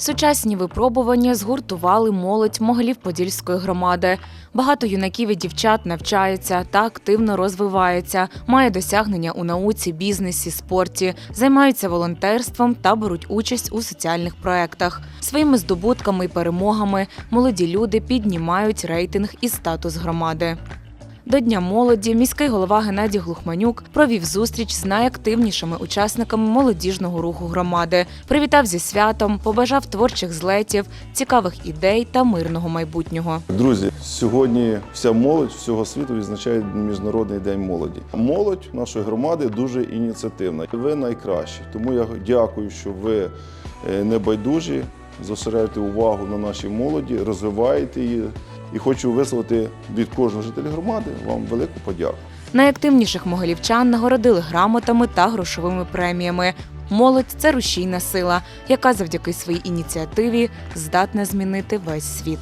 Сучасні випробування згуртували молодь Могилів-Подільської громади. Багато юнаків і дівчат навчаються та активно розвиваються, мають досягнення у науці, бізнесі, спорті, займаються волонтерством та беруть участь у соціальних проєктах. Своїми здобутками і перемогами молоді люди піднімають рейтинг і статус громади. До Дня молоді міський голова Геннадій Глухманюк провів зустріч з найактивнішими учасниками молодіжного руху громади. Привітав зі святом, побажав творчих злетів, цікавих ідей та мирного майбутнього. Друзі, сьогодні вся молодь всього світу відзначає Міжнародний день молоді. Молодь нашої громади дуже ініціативна. Ви найкращі. Тому я дякую, що ви е, небайдужі, зосередите увагу на нашій молоді, розвиваєте її. І хочу висловити від кожного жителя громади вам велику подяку. Найактивніших могилівчан нагородили грамотами та грошовими преміями. Молодь це рушійна сила, яка завдяки своїй ініціативі здатна змінити весь світ.